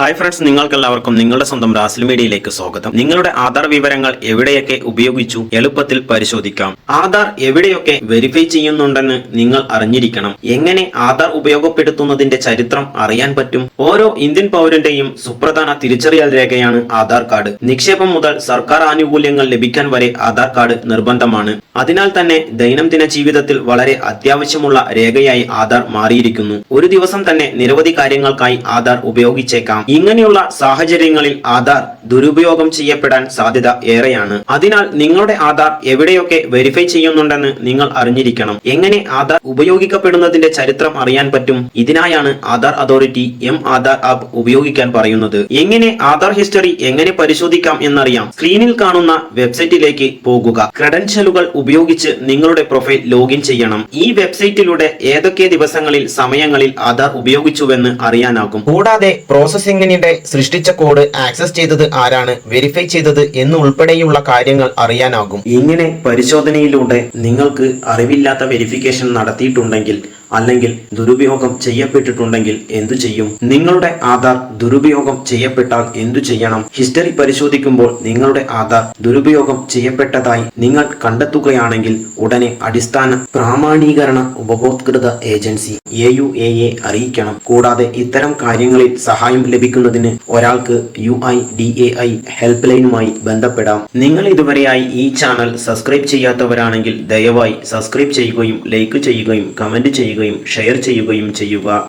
Hi friends നിങ്ങൾക്കെല്ലാവർക്കും നിങ്ങളുടെ സ്വന്തം റാസിൽ മീഡിയയിലേക്ക് സ്വാഗതം. നിങ്ങളുടെ ആധാർ വിവരങ്ങൾ എവിടെയൊക്കെ ഉപയോഗിച്ചു എളുപ്പത്തിൽ പരിശോധിക്കാം. ആധാർ എവിടെയൊക്കെ വെരിഫൈ ചെയ്യുന്നുണ്ടെന്ന് നിങ്ങൾ അറിഞ്ഞിരിക്കണം. എങ്ങനെ ആധാർ ഉപയോഗപ്പെടുത്തുന്നതിന്റെ ചരിത്രം അറിയാൻ പറ്റും? ഓരോ ഇന്ത്യൻ പൗരന്റെയും സുപ്രധാന തിരിച്ചറിയൽ രേഖയാണ് ആധാർ കാർഡ് നിക്ഷേപം മുതൽ സർക്കാർ ആനുകൂല്യങ്ങൾ ലഭിക്കാൻ വരെ ആധാർ കാർഡ് നിർബന്ധമാണ്. അതിനാൽ തന്നെ ദൈനംദിന ജീവിതത്തിൽ വളരെ അത്യാവശ്യമുള്ള രേഖയായി ആധാർ മാറിയിരിക്കുന്നു. ഒരു ദിവസം തന്നെ നിരവധി കാര്യങ്ങൾക്കായി ആധാർ ഉപയോഗിച്ചേക്കാം. ഇങ്ങനെയുള്ള സാഹചര്യങ്ങളിൽ ആധാർ ദുരുപയോഗം ചെയ്യപ്പെടാൻ സാധ്യത ഏറെയാണ്. അതിനാൽ നിങ്ങളുടെ ആധാർ എവിടെയൊക്കെ വെരിഫൈ ചെയ്യുന്നുണ്ടെന്ന് നിങ്ങൾ അറിഞ്ഞിരിക്കണം. എങ്ങനെ ആധാർ ഉപയോഗിക്കപ്പെടുന്നതിന്റെ ചരിത്രം അറിയാൻ പറ്റും? ഇതിനായാണ് Aadhaar authority M Aadhaar app ഉപയോഗിക്കാൻ പറയുന്നത്. എങ്ങനെ ആധാർ ഹിസ്റ്ററി എങ്ങനെ പരിശോധിക്കാം എന്നറിയാം. സ്ക്രീനിൽ കാണുന്ന വെബ്സൈറ്റിലേക്ക് പോകുക. ക്രെഡൻഷ്യലുകൾ ഉപയോഗിച്ച് നിങ്ങളുടെ പ്രൊഫൈൽ ലോഗിൻ ചെയ്യണം. ഈ വെബ്സൈറ്റിലൂടെ ഏതൊക്കെ ദിവസങ്ങളിൽ സമയങ്ങളിൽ ആധാർ ഉപയോഗിച്ചുവെന്ന് അറിയാനാകും. കൂടാതെ പ്രോസസ്സിംഗിനിടെ സൃഷ്ടിച്ച കോഡ് ആക്സസ് ചെയ്തത് ആരാണ് വെരിഫൈ ചെയ്തത് എന്നുൾപ്പെടെയുള്ള കാര്യങ്ങൾ അറിയാനാകും. ഇങ്ങനെ പരിശോധനയിലൂടെ നിങ്ങൾക്ക് അറിവില്ലാത്ത വെരിഫിക്കേഷൻ നടത്തിയിട്ടുണ്ടെങ്കിൽ അല്ലെങ്കിൽ ദുരുപയോഗം ചെയ്യപ്പെട്ടിട്ടുണ്ടെങ്കിൽ എന്തു ചെയ്യും? നിങ്ങളുടെ ആധാർ ദുരുപയോഗം ചെയ്യപ്പെട്ടാൽ എന്തു ചെയ്യണം? ഹിസ്റ്ററി പരിശോധിക്കുമ്പോൾ നിങ്ങളുടെ ആധാർ ദുരുപയോഗം ചെയ്യപ്പെട്ടതായി നിങ്ങൾ കണ്ടെത്തുകയാണെങ്കിൽ ഉടനെ അടിസ്ഥാന പ്രാമാണീകരണ ഉപഭോക്തൃത agency A U A A അറിയിക്കണം. കൂടാതെ ഇത്തരം കാര്യങ്ങളിൽ സഹായം ലഭിക്കുന്നതിന് ഒരാൾക്ക് U I D A I help ലൈനുമായി ബന്ധപ്പെടാം. നിങ്ങൾ ഇതുവരെയായി ഈ ചാനൽ സബ്സ്ക്രൈബ് ചെയ്യാത്തവരാണെങ്കിൽ ദയവായി സബ്സ്ക്രൈബ് ചെയ്യുകയും ലൈക്ക് ചെയ്യുകയും കമന്റ് ചെയ്യുകയും ഷെയർ ചെയ്യുകയും ചെയ്യുക.